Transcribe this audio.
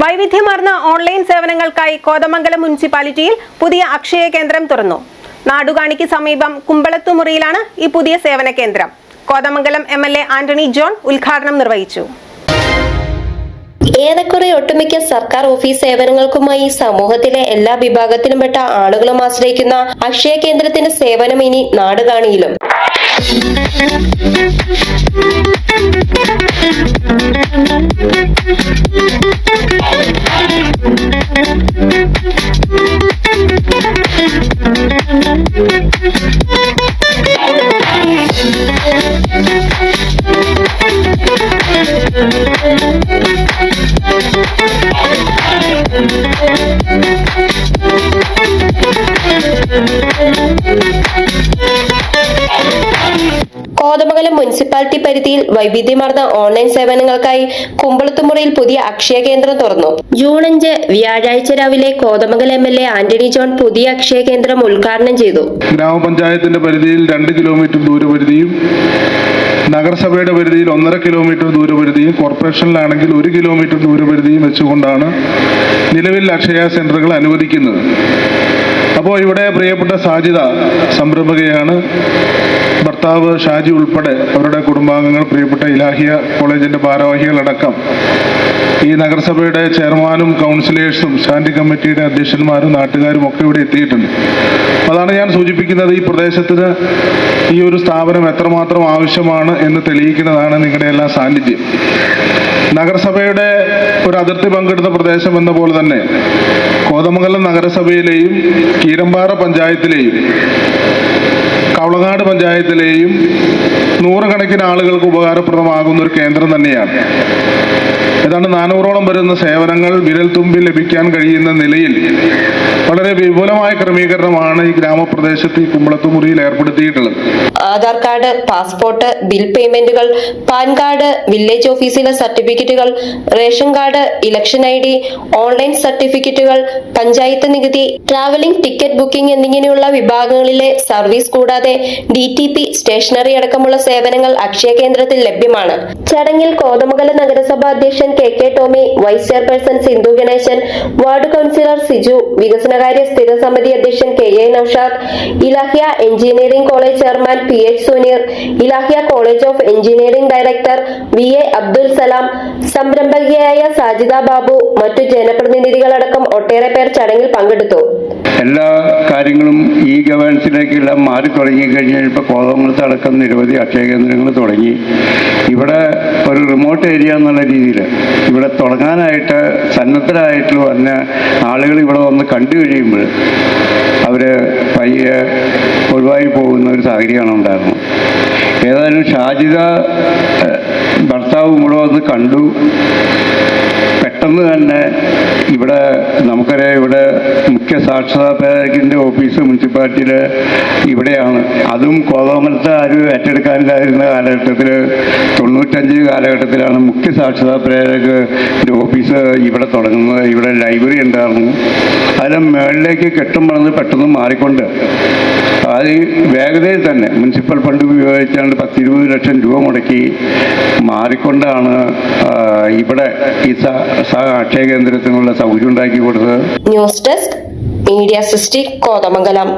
വൈവിധ്യമാർന്ന ഓൺലൈൻ സേവനങ്ങൾക്കായി കോതമംഗലം മുനിസിപ്പാലിറ്റിയിൽ പുതിയ അക്ഷയ കേന്ദ്രം തുറന്നു. നാടുകാണിക്ക് സമീപം കുമ്പളത്തുമുറിയിലാണ് ഈ പുതിയ സേവന കേന്ദ്രം. Kothamangalam M L A Antony John ഉദ്ഘാടനം നിർവഹിച്ചു. ഏറെക്കുറെ ഒട്ടുമിക്ക സർക്കാർ ഓഫീസ് സേവനങ്ങൾക്കുമായി സമൂഹത്തിലെ എല്ലാ വിഭാഗത്തിലുംപ്പെട്ട ആളുകളും ആശ്രയിക്കുന്ന അക്ഷയ കേന്ദ്രത്തിന്റെ സേവനം ഇനി നാടുകാണിയിലും. കോതമംഗലം മുനിസിപ്പാലിറ്റി പരിധിയിൽ വൈവിധ്യമാർന്ന ഓൺലൈൻ സേവനങ്ങൾക്കായി കുമ്പളത്തുമുറിയിൽ പുതിയ അക്ഷയ കേന്ദ്രം തുറന്നു. ജൂൺ അഞ്ച് വ്യാഴാഴ്ച രാവിലെ Kothamangalam M L A Antony John പുതിയ അക്ഷയ കേന്ദ്രം ഉദ്ഘാടനം ചെയ്തു. ഗ്രാമപഞ്ചായത്തിന്റെ പരിധിയിൽ രണ്ട് കിലോമീറ്റർ ദൂരപരിധിയും നഗരസഭയുടെ പരിധിയിൽ ഒന്നര കിലോമീറ്റർ ദൂരപരിധിയും കോർപ്പറേഷനിലാണെങ്കിൽ ഒരു കിലോമീറ്റർ ദൂരപരിധിയും വെച്ചുകൊണ്ടാണ് നിലവിൽ അക്ഷയ സെന്ററുകൾ അനുവദിക്കുന്നത്. അപ്പോൾ ഇവിടെ പ്രിയപ്പെട്ട സാജിത സംരംഭകയാണ്. ഭർത്താവ് ഷാജി ഉൾപ്പെടെ അവരുടെ കുടുംബാംഗങ്ങൾ പ്രിയപ്പെട്ട ഇലാഹിയ കോളേജിന്റെ ഭാരവാഹികളടക്കം. ഈ നഗരസഭയുടെ ചെയർമാനും കൗൺസിലേഴ്സും ശാന്തി കമ്മിറ്റിയുടെ അധ്യക്ഷന്മാരും നാട്ടുകാരും ഒക്കെ ഇവിടെ എത്തിയിട്ടുണ്ട്. അതാണ് ഞാൻ സൂചിപ്പിക്കുന്നത് ഈ പ്രദേശത്തിന് ഈ ഒരു സ്ഥാപനം എത്രമാത്രം ആവശ്യമാണ് എന്ന് തെളിയിക്കുന്നതാണ് നിങ്ങളുടെ എല്ലാ സാന്നിധ്യം. നഗരസഭയുടെ ഒരു അതിർത്തി പങ്കെടുത്ത പ്രദേശം എന്ന പോലെ തന്നെ കോതമംഗലം നഗരസഭയിലെയും കീരമ്പാറ പഞ്ചായത്തിലെയും കവളങ്ങാട് പഞ്ചായത്തിലെയും നൂറുകണക്കിന് ആളുകൾക്ക് ഉപകാരപ്രദമാകുന്ന ഒരു കേന്ദ്രം തന്നെയാണ്. ഏതാണ്ട് നാനൂറോളം വരുന്ന സേവനങ്ങൾ വിരൽ തുമ്പിൽ ലഭിക്കാൻ കഴിയുന്ന നിലയിൽ വളരെ വിപുലമായ ക്രമീകരണമാണ് ഈ ഗ്രാമപ്രദേശത്ത് ഈ കുമ്പളത്തുമുറിയിൽ ഏർപ്പെടുത്തിയിട്ടുള്ളത്. ആധാർ കാർഡ് പാസ്പോർട്ട് ബിൽ പേയ്മെന്റുകൾ പാൻ കാർഡ് വില്ലേജ് ഓഫീസിലെ സർട്ടിഫിക്കറ്റുകൾ ration card election I D online സർട്ടിഫിക്കറ്റുകൾ പഞ്ചായത്ത് നികുതി ട്രാവലിംഗ് ടിക്കറ്റ് ബുക്കിംഗ് എന്നിങ്ങനെയുള്ള വിഭാഗങ്ങളിലെ സർവീസ് കൂടാതെ ഡി ടി പി സ്റ്റേഷനറി അടക്കമുള്ള സേവനങ്ങൾ അക്ഷയ കേന്ദ്രത്തിൽ ലഭ്യമാണ്. ചടങ്ങിൽ കോതമംഗലം നഗരസഭാ അധ്യക്ഷൻ K K Tomy vice chairperson Sindhu Ganesan ward councillor Siju വികസനകാര്യ സ്ഥിര സമിതി അധ്യക്ഷൻ K A Noushad Ilahia engineering college chairman P H Suneer Ilahia college of engineering director V A Abdul Salam സംരംഭകയായ Sajida Babu മറ്റു ജനപ്രതിനിധികളടക്കം ഒട്ടേറെ പേർ ചടങ്ങിൽ പങ്കെടുത്തു. എല്ലാ കാര്യങ്ങളും ഈ ഗവേണൻസിലേക്കെല്ലാം മാറി തുടങ്ങി കഴിഞ്ഞാൽ ഇപ്പോൾ കോതമംഗലത്ത് അടക്കം നിരവധി അക്ഷയ കേന്ദ്രങ്ങൾ തുടങ്ങി. ഇവിടെ ഒരു റിമോട്ട് ഏരിയ എന്നുള്ള രീതിയിൽ ഇവിടെ തുടങ്ങാനായിട്ട് സന്നദ്ധരായിട്ട് വന്ന ആളുകൾ ഇവിടെ വന്ന് കണ്ടു കഴിയുമ്പോൾ അവർ പയ്യെ ഒഴിവായി പോകുന്ന ഒരു സാഹചര്യമാണ് ഉണ്ടായിരുന്നത് ഏതായാലും ഷാജിദ ഭർത്താവും ഇവിടെ വന്ന് കണ്ടു. പെട്ടെന്ന് തന്നെ ഇവിടെ നമുക്കറിയാം ഇവിടെ മുഖ്യ സാക്ഷരതാ പേരകിന്റെ ഓഫീസ് മുനിസിപ്പാലിറ്റിയിൽ ഇവിടെയാണ്. അതും കോതമംഗലത്തെ ആരും ഏറ്റെടുക്കാനില്ലായിരുന്ന കാലഘട്ടത്തിൽ തൊണ്ണൂറ്റഞ്ച് കാലഘട്ടത്തിലാണ് മുഖ്യ സാക്ഷരതാ പ്രേരകന്റെ ഓഫീസ് ഇവിടെ തുടങ്ങുന്നത്. ഇവിടെ ലൈബ്രറി ഉണ്ടായിരുന്നു. അതിലെ മേളിലേക്ക് കെട്ടും വളർന്ന് പെട്ടെന്ന് മാറിക്കൊണ്ട് അത് വേഗതയിൽ തന്നെ. മുനിസിപ്പൽ ഫണ്ട് ഉപയോഗിച്ചാണ്ട് പത്തിരുപത് ലക്ഷം രൂപ മുടക്കി മാറിക്കൊണ്ടാണ് ഇവിടെ ഈ അക്ഷയ കേന്ദ്രത്തിനുള്ള സൗകര്യം ഉണ്ടാക്കി കൊടുത്തത്. News desk media city Kothamangalam.